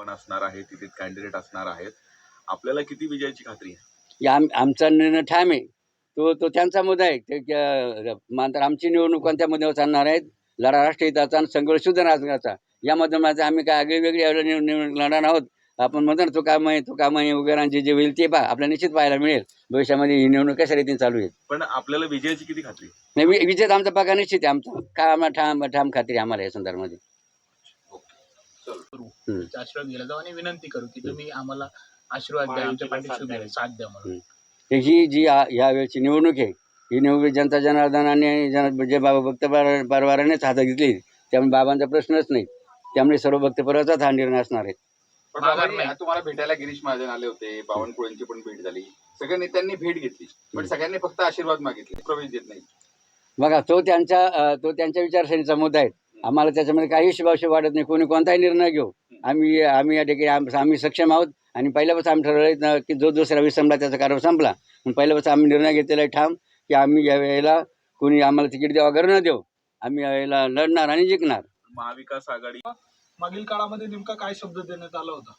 पण असणार आहे तिथे कॅन्डिडेट असणार आहेत. आपल्याला किती विजयाची खात्री आहे? आम आमचा निर्णय ठाम आहे. तो तो त्यांचा मुद्दा आहे. ते मात्र आमची निवडणूक कोणत्या मुद्द्यावर चालणार आहेत? लढा राष्ट्रहिताचा आणि संघर्ष शुद्ध राजकारणाचा या माध्यमाचा आम्ही काय आगळी वेगळी निवडणूक लढणार आहोत? आपण म्हणतो ना तो काम आहे तो काम आहे वगैरे जे जे होईल ते पहा आपल्याला निश्चित पाहायला मिळेल. भविष्यामध्ये ही निवडणूक कशा रीतीने चालू आहे? पण आपल्याला विजयाची किती खात्री? नाही विजय आमचा पक्का निश्चित आहे. आमचा काय आम्हाला ठाम ठाम खात्री आम्हाला या संदर्भामध्ये. हम्म. आशीर्वाद घ्यायला जाऊ आणि विनंती करू की तुम्ही आम्हाला आशीर्वाद द्या आमच्या पाठीशी उभे राहा, साथ द्या म्हणून. ही जी या या वेळची निवडणूक आहे ही निवडणूक जनता जनार्दनाने जन जे बाबा भक्त पर- परिवारानेच हातात घेतली त्यामुळे बाबांचा प्रश्नच नाही. त्यामुळे सर्व भक्त परिवाराचाच हा निर्णय असणार आहे. पण नाही. तुम्हाला भेटायला गिरीश महाजन आले होते बावनकुळेंची पण भेट झाली. सगळ्या नेत्यांनी भेट घेतली पण सगळ्यांनी फक्त आशीर्वाद मागितले प्रवेश देत नाही. बघा तो त्यांच्या अं, तो त्यांच्या विचारसरणीचा मुद्दा आहे. आम्हाला त्याच्यामध्ये काही शुभाशय वाटत नाही. कोणी कोणताही निर्णय घेऊ. आम्ही आम्ही या ठिकाणी आम- आम्ही सक्षम आहोत. आणि पहिल्यापासून आम्ही ठरवलं की जो दुसरा विसंबला त्याचा कारभार संपला. पण पहिल्यापासून आम्ही निर्णय घेतलेला आहे ठाम की आम्ही या वेळेला कोणी आम्हाला तिकीट द्यावा वगैरे न देऊ आम्ही या वेळेला लढणार आणि जिंकणार. महाविकास आघाडी. मागील काळामध्ये नेमका काय शब्द देण्यात आला होता?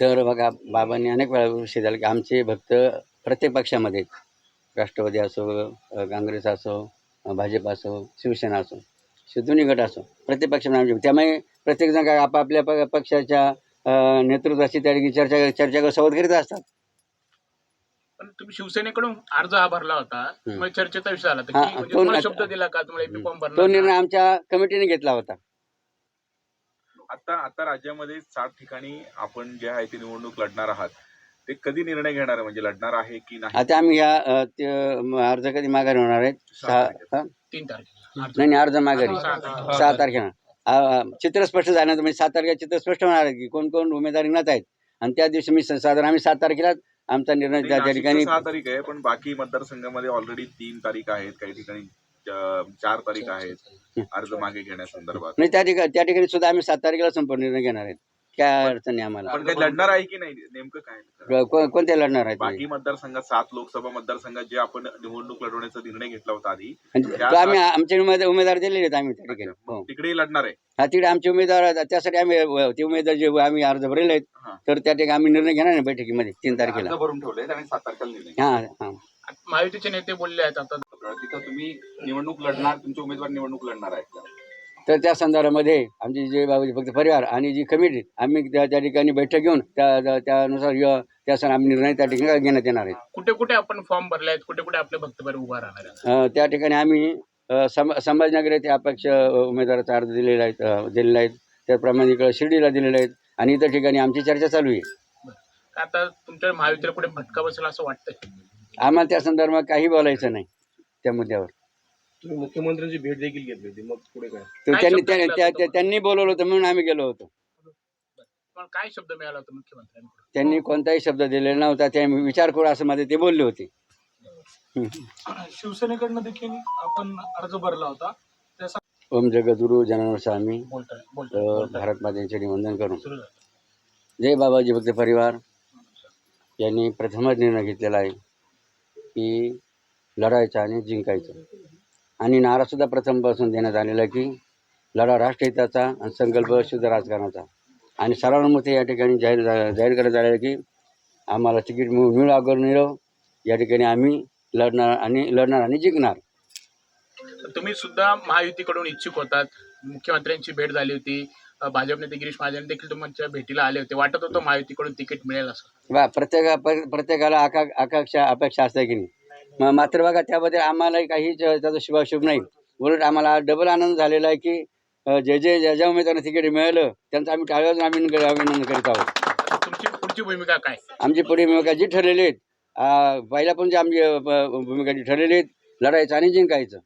तर बघा बाबांनी अनेक वेळा विषय झाला की आमचे भक्त प्रत्येक पक्षामध्ये. राष्ट्रवादी असो काँग्रेस असो भाजप असो शिवसेना असे. दोन्ही गट असो प्रत्येक पक्षामध्ये आमचे. त्यामुळे प्रत्येकजण काय आपापल्या प- पक्षाच्या नेतृत्वाची त्या ठिकाणी चर्चा चर्चा संवाद करीत असतात. पण तुम्ही शिवसेनेकडून अर्ज हा भरला होता चर्चेचा विषय आला हा, म्हणजे तो शब्द दिला का? तुम्हाला तो निर्णय? आमच्या कमिटीने घेतला होता. आता आता राज्यामध्ये सात ठिकाणी आपण जे आहे ते निवडणूक लढणार आहात. ते कधी निर्णय घेणार आहे? म्हणजे लढणार आहे की नाही? आता आम्ही या अ, ते, म, अर्ज कधी माघारी होणार आहेत? सहा हा? तीन तारखेला. अर्ज. नाही नाही, अर्ज माघारी. सहा तारखेला. चित्र स्पष्ट झाल्यानंतर म्हणजे सात तारखेला चित्र स्पष्ट होणार आहे की कोण कोण उमेदवार रिंगणात आहेत? आणि त्या दिवशी मी स- साधारण आम्ही सात तारखेला आमचा निर्णय त्या त्या नाशिकचं ठिकाणी सहा तारीख आहे पण बाकी मतदारसंघामध्ये ऑलरेडी तीन तारीख आहेत काही ठिकाणी अं, चार तारीख आहेत अर्ज मागे घेण्यासंदर्भात. नाही त्या ठिकाणी त्या ठिकाणी सुद्धा आम्ही सात तारखेला संपूर्ण निर्णय घेणार आहेत. काय अडचण नाही आम्हाला. पण काही लढणार आहे की नाही? नेमकं काय? को- कोणत्या लढणार आहेत बाकी मतदारसंघात सात लोकसभा मतदारसंघात जे आपण निवडणूक लढवण्याचा निर्णय घेतला होता आधी म्हणजे तो आम्ही आमचे उमेदवार उमेदवार दिलेले आहेत आम्ही त्या ठिकाणी हो. तिकडे लढणार आहे? हा तिकडे आमचे उमेदवार आहेत. त्यासाठी आम्ही ते उमेदवार जे आम्ही अर्ज भरलेले आहेत हा. तर त्या ठिकाणी आम्ही निर्णय घेणार नाही बैठकीमध्ये तीन तारखेला. अर्ज भरून ठेवले आणि सात तारखेला निर्णय हा हा. महायुतीचे नेते बोलले आहेत आता. तिथं तुम्ही निवडणूक लढणार तुमचे उमेदवार निवडणूक लढणार आहेत? तर त्या संदर्भामध्ये आमची जे बाबाजी फक्त परिवार आणि जी कमिटी आम्ही त्या त्या ठिकाणी बैठक घेऊन त्या त्या- त्यानुसार य- त्यानुसार आम्ही निर्णय त्या ठिकाणी घेण्यात येणार आहेत. कुठे कुठे आपण फॉर्म भरले आहेत? कुठे कुठे आपले भक्तभर उभा राहणार आहेत? अ, त्या ठिकाणी आम्ही अ, संभाजीनगर येथे अपक्ष अ, उमेदवाराचा अर्ज दिलेला आहे अ, दिलेला आहे. त्याप्रमाणे इकडं शिर्डीला दिलेले आहेत आणि इतर ठिकाणी आमची चर्चा चालू आहे. आता तुमच्या महायुतीला कुठे फटका बसेल असं वाटतंय? आम्हाला त्या संदर्भात काही बोलायचं नाही त्या मुद्द्यावर. तुम्ही मुख्यमंत्र्यांची भेट देखील घेतली होती. मग पुढे काय? तर काय त्यांनी शब्द त्या- दिला त्या- होता त्या- त्यांनी बोलवलं होतं म्हणून आम्ही गेलो होतो. पण काय शब्द मिळाला होता मुख्यमंत्र्यांकडून? त्यांनी कोणताही शब्द दिलेला नव्हता. ते आम्ही विचार करू असं मध्ये ते बोलले होते. हं. शिवसेनेकडनं देखील आपण अर्ज भरला होता. ओम जगद्गुरु जनार्दन स्वामी बोलतोय अ, बोलतोय. भारत मातेचे निवंदन सुरू झालं. जय बाबाजी भक्त परिवार. यांनी प्रथमच निर्णय घेतलेला आहे की लढायचं आणि जिंकायचं. आणि नारासुद्धा प्रथमपासून देण्यात आलेला की लढा राष्ट्रहिताचा आणि संकल्प शुद्ध राजकारणाचा. आणि सर्वांमध्ये या ठिकाणी जाहीर जाहीर करण्यात आलेलं की आम्हाला तिकीट मिळू मिळू अगर मिळव या ठिकाणी आम्ही लढणार आणि लढणार आणि जिंकणार. तर तुम्ही सुद्धा महायुतीकडून इच्छुक होतात. मुख्यमंत्र्यांची भेट झाली होती. भाजप नेते गिरीश महाजन देखील तुमच्या भेटीला आले होते. वाटत होतं महायुतीकडून तिकीट मिळेल असं? बा प्रत्येका प्र- प्रत्येकाला आका आकांक्षा अपेक्षा असते की नाही? मात्र बघा त्याबद्दल आम्हालाही काहीच त्याचा शुभाशुभ नाही. उलट आम्हाला डबल आनंद झालेला आहे की जे जे ज्या ज्या उमेदवारांना तिकीट मिळालं त्यांचं आम्ही टाळ्यावर अभिनंदन अभिनंदन करीत आहोत. तुमची पुढची भूमिका काय? आमची पुढे भूमिका जी ठरलेली आहेत पहिल्या पण जी आमची अ, ब- भूमिका जी ठरलेली आहेत लढायचं आणि जिंकायचं.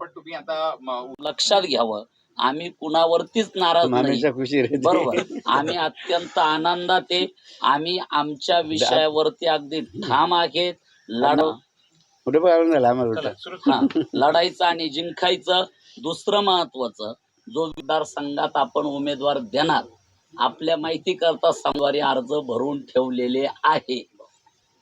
पण तुम्ही आता म- लक्षात घ्यावं. आम्ही कुणावरतीच नाराज नाही. खुशी. बरोबर. आम्ही अत्यंत आनंदात आहे. आम्ही आमच्या विषयावरती अगदी ठाम आहेत. लढा कुठे झाला आम्हाला हा, लढायचं आणि जिंकायचं दुसरं महत्वाचं जो मतदारसंघात आपण उमेदवार देणार आपल्या माहिती करता संगवारी अर्ज भरून ठेवलेले आहे.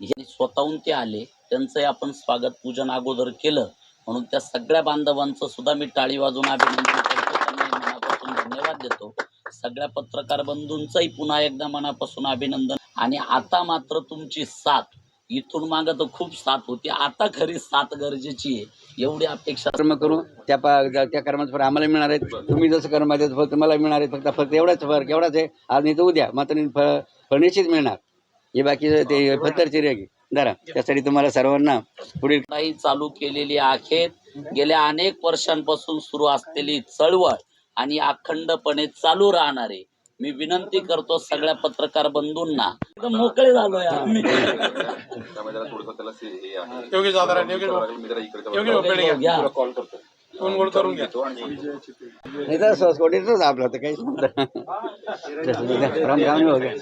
हे स्वतःहून ते आले त्यांचंही आपण स्वागत पूजन अगोदर केलं. म्हणून त्या सगळ्या बांधवांचं सुद्धा मी टाळी वाजून अभिनंदन करतो. त्यांना मनापासून धन्यवाद देतो. सगळ्या पत्रकार बंधूंचंही पुन्हा एकदा मनापासून अभिनंदन. आणि आता मात्र तुमची साथ. इथून मागं तर खूप साथ होती. आता खरी साथ गरजेची आहे. एवढी अपेक्षा कर्म करू त्या पा त्या कर्माचं फळ आम्हाला मिळणार आहेत. तुम्ही जसं कर्म देत फक्त मला मिळणार आहेत. फक्त फक्त एवढाच फरक एवढाच आहे. आज नाही तर उद्या. मात्र फळ फळ निश्चित मिळणार. हे बाकीचं ते पत्तरची रेगी धरा. त्यासाठी तुम्हाला सर्वांना पुढील काही चालू केलेली आहेत. गेल्या अनेक वर्षांपासून सुरू असलेली चळवळ आणि अखंडपणे चालू राहणारे मी विनंती करतो सगळ्या पत्रकार बंधूंना एकदम मोकळे झालोय आम्ही त्यामुळे जरा थोडंसं त्याला से- हे आहे. योगेश दादा योगेश भाऊ. मी जरा इकडे योगेश भाऊ, पेढे घ्या. घ्या. तुला कॉल करतो फोन करून घ्या घेतो आणि नाही तर सोसकोटीच आपलं तर काहीच नव्हतं राम राम हो गया